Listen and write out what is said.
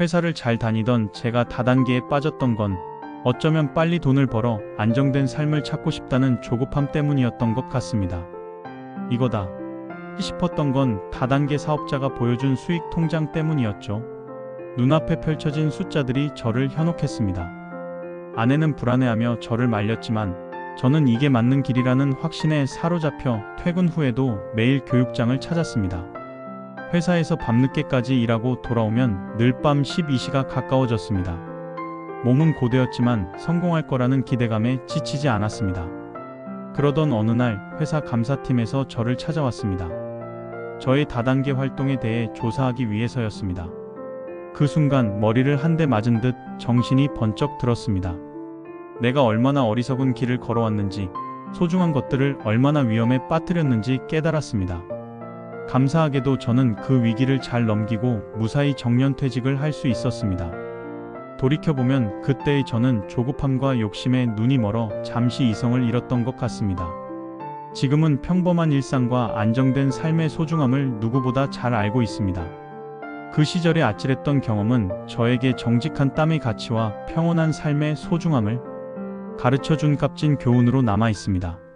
회사를 잘 다니던 제가 다단계에 빠졌던 건 어쩌면 빨리 돈을 벌어 안정된 삶을 찾고 싶다는 조급함 때문이었던 것 같습니다. 이거다 싶었던 건 다단계 사업자가 보여준 수익 통장 때문이었죠. 눈앞에 펼쳐진 숫자들이 저를 현혹했습니다. 아내는 불안해하며 저를 말렸지만 저는 이게 맞는 길이라는 확신에 사로잡혀 퇴근 후에도 매일 교육장을 찾았습니다. 회사에서 밤늦게까지 일하고 돌아오면 늘 밤 12시가 가까워졌습니다. 몸은 고되었지만 성공할 거라는 기대감에 지치지 않았습니다. 그러던 어느 날 회사 감사팀에서 저를 찾아왔습니다. 저의 다단계 활동에 대해 조사하기 위해서였습니다. 그 순간 머리를 한 대 맞은 듯 정신이 번쩍 들었습니다. 내가 얼마나 어리석은 길을 걸어왔는지, 소중한 것들을 얼마나 위험에 빠뜨렸는지 깨달았습니다. 감사하게도 저는 그 위기를 잘 넘기고 무사히 정년퇴직을 할 수 있었습니다. 돌이켜보면 그때의 저는 조급함과 욕심에 눈이 멀어 잠시 이성을 잃었던 것 같습니다. 지금은 평범한 일상과 안정된 삶의 소중함을 누구보다 잘 알고 있습니다. 그 시절의 아찔했던 경험은 저에게 정직한 땀의 가치와 평온한 삶의 소중함을 가르쳐 준 값진 교훈으로 남아 있습니다.